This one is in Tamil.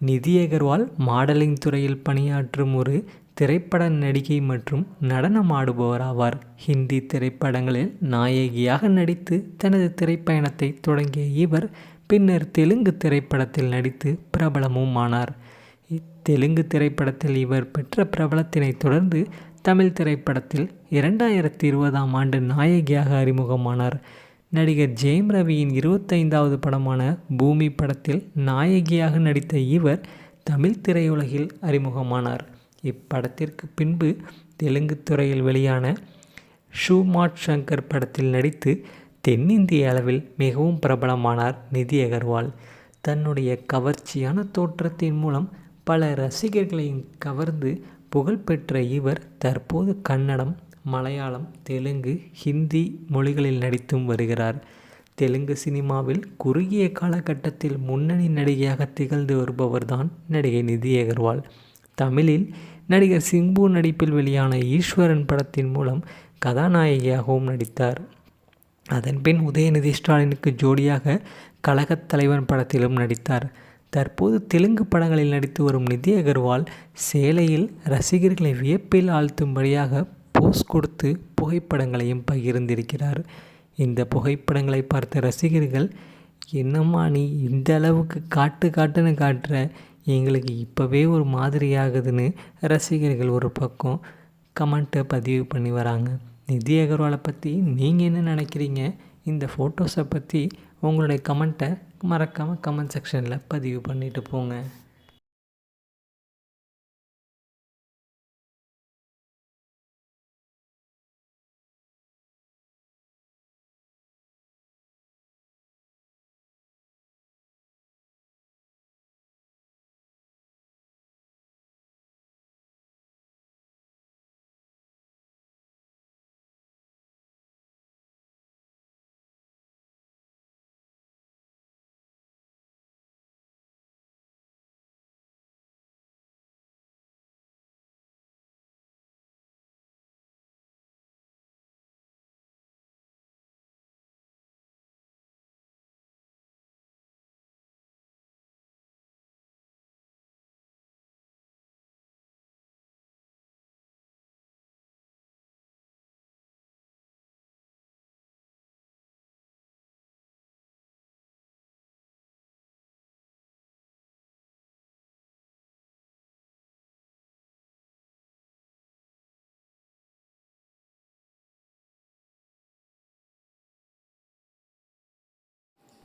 நிதி அகர்வால் மாடலிங் துறையில் பணியாற்றும் ஒரு திரைப்பட நடிகை மற்றும் நடனம் ஆடுபவர் ஆவார் ஹிந்தி திரைப்படங்களில் நாயகியாக நடித்து தனது திரைப்பயணத்தை தொடங்கிய இவர் பின்னர் தெலுங்கு திரைப்படத்தில் நடித்து பிரபலமும் ஆனார் தெலுங்கு திரைப்படத்தில் இவர் பெற்ற பிரபலத்தினை தொடர்ந்து தமிழ் திரைப்படத்தில் இரண்டாயிரத்தி இருபதாம் ஆண்டு நாயகியாக அறிமுகமானார். நடிகர் ஜெயம் ரவியின் இருபத்தைந்தாவது படமான பூமி படத்தில் நாயகியாக நடித்த இவர் தமிழ் திரையுலகில் அறிமுகமானார். இப்படத்திற்கு பின்பு தெலுங்கு துறையில் வெளியான ஷூமாட் சங்கர் படத்தில் நடித்து தென்னிந்திய அளவில் மிகவும் பிரபலமானார் நிதி அகர்வால். தன்னுடைய கவர்ச்சியான தோற்றத்தின் மூலம் பல ரசிகர்களையும் கவர்ந்து புகழ்பெற்ற இவர் தற்போது கன்னடம் மலையாளம் தெலுங்கு ஹிந்தி மொழிகளில் நடித்தும் வருகிறார். தெலுங்கு சினிமாவில் குறுகிய காலகட்டத்தில் முன்னணி நடிகையாக திகழ்ந்து வருபவர்தான் நடிகை நிதி அகர்வால். தமிழில் நடிகர் சிம்பு நடிப்பில் வெளியான ஈஸ்வரன் படத்தின் மூலம் கதாநாயகியாகவும் நடித்தார். அதன்பின் உதயநிதி ஸ்டாலினுக்கு ஜோடியாக கழகத் தலைவன் படத்திலும் நடித்தார். தற்போது தெலுங்கு படங்களில் நடித்து வரும் நிதி அகர்வால் சேலையில் ரசிகர்களை வியப்பில் ஆழ்த்தும்படியாக போஸ் கொடுத்து புகைப்படங்களையும் பகிர்ந்திருக்கிறார். இந்த புகைப்படங்களை பார்த்த ரசிகர்கள் என்னம்மா நீ இந்த அளவுக்கு காட்டு காட்டுன்னு காட்டுற? எங்களுக்கு இப்போவே ஒரு மாதிரி ஆகுதுன்னு ரசிகர்கள் ஒரு பக்கம் கமெண்ட்டை பதிவு பண்ணி வராங்க. நிதி அகர்வாலை பற்றி நீங்கள் என்ன நினைக்கிறீங்க? இந்த ஃபோட்டோஸை பற்றி உங்களுடைய கமெண்ட்டை மறக்காமல் கமெண்ட் செக்ஷனில் பதிவு பண்ணிட்டு போங்க.